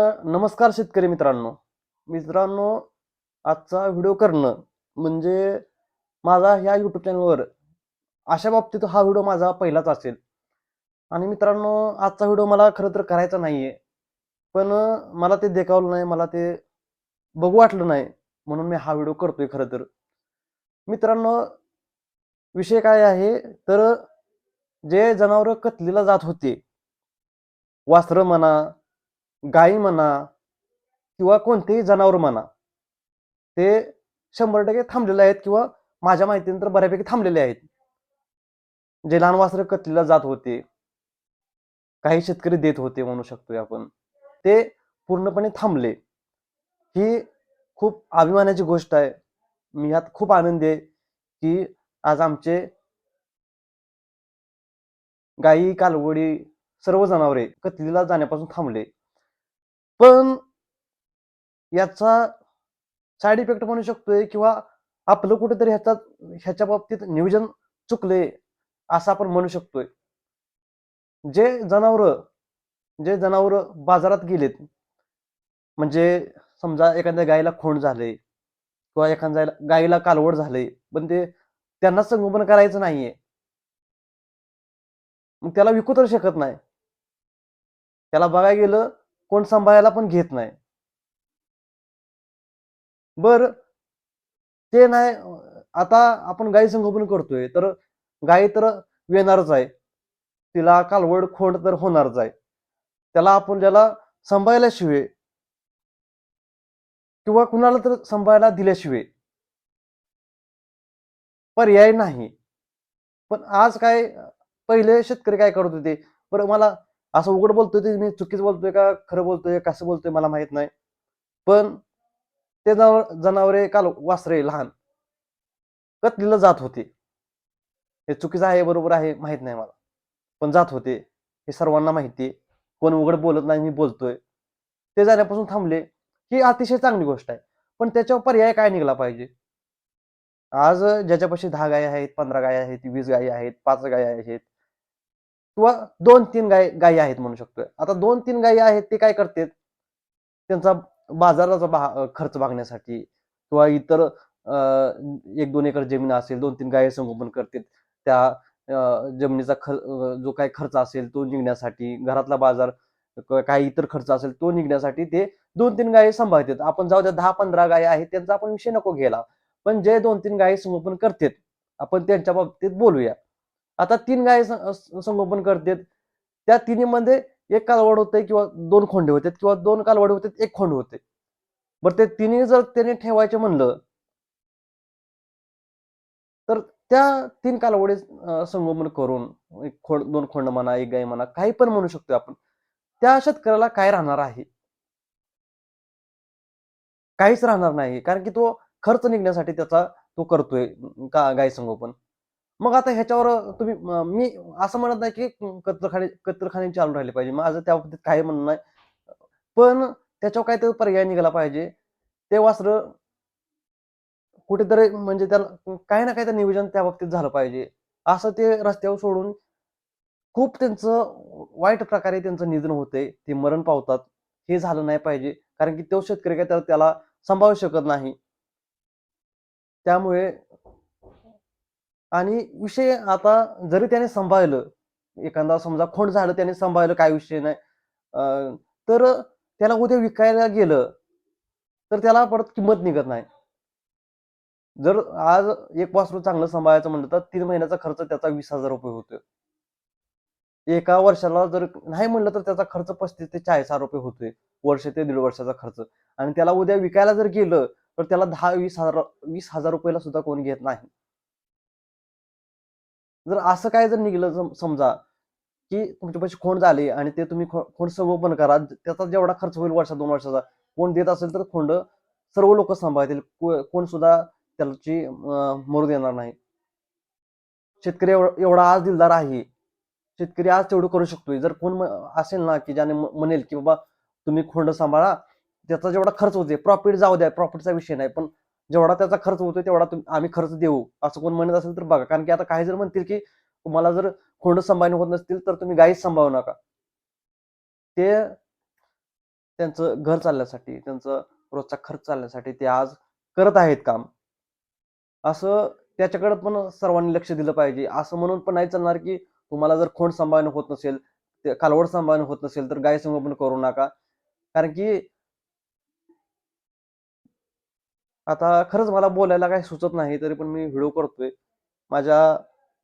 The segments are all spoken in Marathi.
नमस्कार शेतकरी मित्रांनो. मित्रांनो आजचा व्हिडिओ करणं म्हणजे माझा ह्या यूट्यूब चॅनलवर अशा बाबतीत हा व्हिडिओ माझा पहिलाच असेल. आणि मित्रांनो आजचा व्हिडिओ मला खरं तर करायचा नाहीये. पण मला ते देखावलं नाही मला ते बघू वाटलं नाही म्हणून मी हा व्हिडिओ करतोय खरं तर. मित्रांनो विषय काय आहे? तर जे जनावरं कतलीला जात होते वासरं म्हणा गायी म्हणा किंवा कोणतेही जनावर म्हणा ते शंभर टक्के थांबलेले आहेत किंवा माझ्या माहितीने तर बऱ्यापैकी थांबलेले आहेत. जे लहान वासरं कतलीला जात होते काही शेतकरी देत होते म्हणू शकतोय आपण ते पूर्णपणे थांबले. ही खूप अभिमानाची गोष्ट आहे. मी यात खूप आनंदी आहे की आज आमचे गायी कालवडी सर्व जनावरे कतलीला जाण्यापासून थांबले. पण याचा साईड इफेक्ट म्हणू शकतोय किंवा आपलं कुठेतरी ह्याचा ह्याच्या बाबतीत नियोजन चुकले असं आपण म्हणू शकतोय. जे जनावर जे जनावर बाजारात गेलेत म्हणजे समजा एखाद्या गायीला खोंड झाले किंवा एखाद्या गायीला कालवड झाले पण ते त्यांना संगोपन करायचं नाहीये. मग त्याला विकू तर शकत नाही. त्याला बघायला गेलं कोण सांभाळायला पण घेत नाही. बर. ते नाही आता आपण गाई संगोपन करतोय तर गाई तर येणारच आहे. तिला कालवड खोंड तर होणारच आहे. त्याला आपण ज्याला सांभाळल्याशिवाय किंवा कुणाला तर सांभाळायला दिल्याशिवाय पर्याय नाही. पण आज काय पहिले शेतकरी काय करत होते? बरं मला असं उघड बोलतोय ते मी चुकीच बोलतोय का खरं बोलतोय कसं बोलतोय मला माहीत नाही. पण ते जनावर जनावरे काल वासरे लहान. कतलीला जात होते. हे चुकीचं आहे बरोबर आहे माहीत नाही मला. पण जात होते. हे सर्वांना माहिती आहे. कोण उघड बोलत नाही मी बोलतोय. ते जाण्यापासून थांबले. ही अतिशय चांगली गोष्ट आहे. पण त्याच्यावर पर्याय काय निघाला पाहिजे? आज ज्याच्यापाशी दहा गाय आहेत पंधरा गाय आहेत वीस गायी आहेत पाच गाय आहेत किंवा दोन तीन गाय गायी आहेत म्हणू शकतोय. आता दोन तीन गायी आहेत ते काय करतात? त्यांचा बाजाराचा बा खर्च भागण्यासाठी किंवा इतर एक दोन एकर जमीन असेल दोन तीन गायी संगोपन करतात. त्या जमिनीचा खर जो काही खर्च असेल तो निघण्यासाठी घरातला बाजार काही इतर खर्च असेल तो निघण्यासाठी ते दोन तीन गायी सांभाळतात. आपण जाऊ द्या दहा पंधरा गायी आहेत त्यांचा आपण विषय नको घ्यायला. पण जे दोन तीन गायी संगोपन करतात आपण त्यांच्या बाबतीत बोलूया. आता तीन गाय संगोपन करतात. त्या तिन्हीमध्ये एक कालवड होते किंवा दोन खोंडे होते किंवा दोन कालवड होते एक खोंड होते. बरं ते तिन्ही जर त्याने ठेवायचे म्हणलं तर त्या तीन कालवडी संगोपन करून एक खोंड दोन खोंड म्हणा एक गाय म्हणा काही पण म्हणू शकतो आपण. त्या शेतकऱ्याला काय राहणार आहे? काहीच राहणार नाही कारण की तो खर्च निघण्यासाठी त्याचा तो करतोय का गाय संगोपन? मग आता ह्याच्यावर तुम्ही मी असं म्हणत नाही की कत्रखाने कत्रखाने चालू राहिले पाहिजे. माझं त्या बाबतीत काही म्हणणं नाही. पण त्याच्यावर काहीतरी पर्याय निघाला पाहिजे. ते वासर कुठेतरी म्हणजे त्याला काही ना काहीतरी नियोजन त्या बाबतीत झालं पाहिजे. असं ते रस्त्यावर सोडून खूप त्यांचं वाईट प्रकारे त्यांचं निधन होते ते मरण पावतात. हे झालं नाही पाहिजे. कारण की तो शेतकरी काय त्याला सांभाळू शकत नाही. त्यामुळे आणि विषय आता जरी त्याने सांभाळलं एखादा समजा खोंड झालं त्याने सांभाळलं काय विषय नाही. अं, तर त्याला उद्या विकायला गेलं तर त्याला परत किंमत निघत नाही. जर आज एक वासरू चांगलं सांभाळायचं म्हणलं तर तीन महिन्याचा खर्च त्याचा वीस हजार रुपये होतो एका वर्षाला जर नाही म्हणलं तर त्याचा खर्च पस्तीस ते चाळीस हजार रुपये होतोय वर्ष ते दीड वर्षाचा खर्च. आणि त्याला उद्या विकायला जर गेलं तर त्याला दहा वीस हजार वीस हजार रुपयाला सुद्धा कोण घेत नाही. जर असं काय जर निघलं समजा की तुमच्यापाशी खोंड झाले आणि ते तुम्ही खोंड संगोपन करा त्याचा जेवढा खर्च होईल वर्षा दोन वर्षाचा कोण देत असेल तर खोंड सर्व लोक सांभाळतील. कोण सुद्धा त्याची मरू देणार नाही. शेतकरी एवढा आज दिलदार आहे. शेतकरी आज तेवढं करू शकतोय. जर कोण असेल ना की ज्याने म्हणेल की बाबा तुम्ही खोंड सांभाळा त्याचा जेवढा खर्च होते प्रॉफिट जाऊ द्या प्रॉफिटचा विषय नाही पण जेवढा त्याचा खर्च होतोय तेवढा आम्ही खर्च देऊ. असं कोण म्हणत असेल तर बघा. कारण की आता काही जर म्हणतील की तुम्हाला जर खोंड सांभाळणे होत नसतील तर तुम्ही गाईच सांभाळू नका. ते त्यांचं घर चालण्यासाठी त्यांचं रोजचा खर्च चालण्यासाठी ते आज करत आहेत काम. असं त्याच्याकडे पण सर्वांनी लक्ष दिलं पाहिजे. असं म्हणून पण नाही चालणार की तुम्हाला जर खोंड सांभाळणं होत नसेल ते कालवड सांभाळणं होत नसेल तर गाय संगोपन करू नका. कारण की आता खरंच मला बोलायला काही सुचत नाही तरी पण मी व्हिडिओ करतोय. माझ्या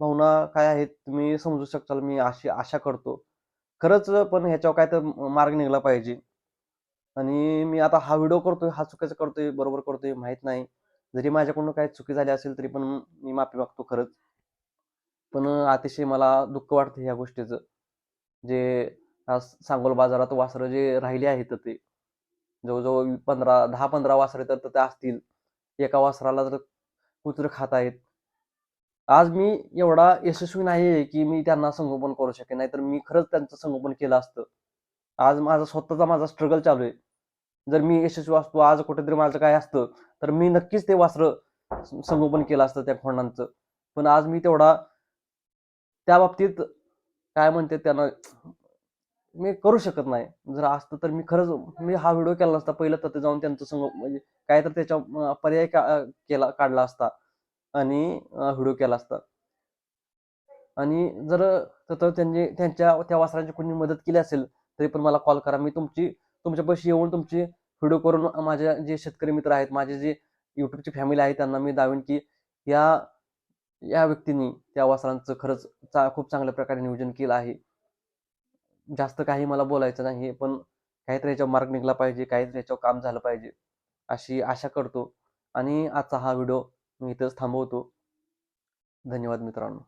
भावना काय आहेत तुम्ही समजू शकता मी अशी आशा करतो. खरंच पण ह्याच्यावर काय तर मार्ग निघाला पाहिजे. आणि मी आता हा व्हिडिओ करतोय हा चुकीचा करतोय बरोबर करतोय माहीत नाही. जरी माझ्याकडून काही चुकी झाली असेल तरी पण मी माफी मागतो खरंच. पण अतिशय मला दुःख वाटतं ह्या गोष्टीचं. जे आज सांगोल बाजारात वासरं जे राहिले आहेत ते जवळजवळ पंधरा दहा पंधरा वासरे तर ते असतील. एका वासराला जर कुत्र खात आहेत. आज मी एवढा यशस्वी नाही आहे की मी त्यांना संगोपन करू शकेन. नाहीतर मी खरंच त्यांचं संगोपन केलं असतं. आज माझा स्वतःचा माझा स्ट्रगल चालू आहे. जर मी यशस्वी असतो आज कुठेतरी माझं काय असतं तर मी नक्कीच ते वासरं संगोपन केलं असतं त्या खोंडांचं. पण आज मी तेवढा त्या बाबतीत काय म्हणते त्यांना मी करू शकत नाही. जर असतं तर मी खरंच मी हा व्हिडिओ केला नसता पहिलं तर जाऊन त्यांचं संग म्हणजे काय तर त्याच्या पर्याय का- केला काढला असता आणि व्हिडिओ केला असता. आणि जर तर त्यांनी त्यांच्या त्या वासरांची कोणी मदत केली असेल तरी पण मला कॉल करा. मी तुमची तुमच्यापाशी येऊन तुमची व्हिडिओ करून माझ्या जे शेतकरी मित्र आहेत माझे जे युट्यूबची फॅमिली आहे त्यांना मी दावेन की या या व्यक्तींनी त्या वासरांचं खरंच चा खूप चांगल्या प्रकारे नियोजन केलं आहे. जास्त काही मला बोलायचं नाही पण काहीतरी याच्यावर मार्ग निघाला पाहिजे काहीतरी याच्यावर काम झालं पाहिजे अशी आशा करतो. आणि आजचा हा व्हिडिओ मी इथंच थांबवतो. धन्यवाद मित्रांनो.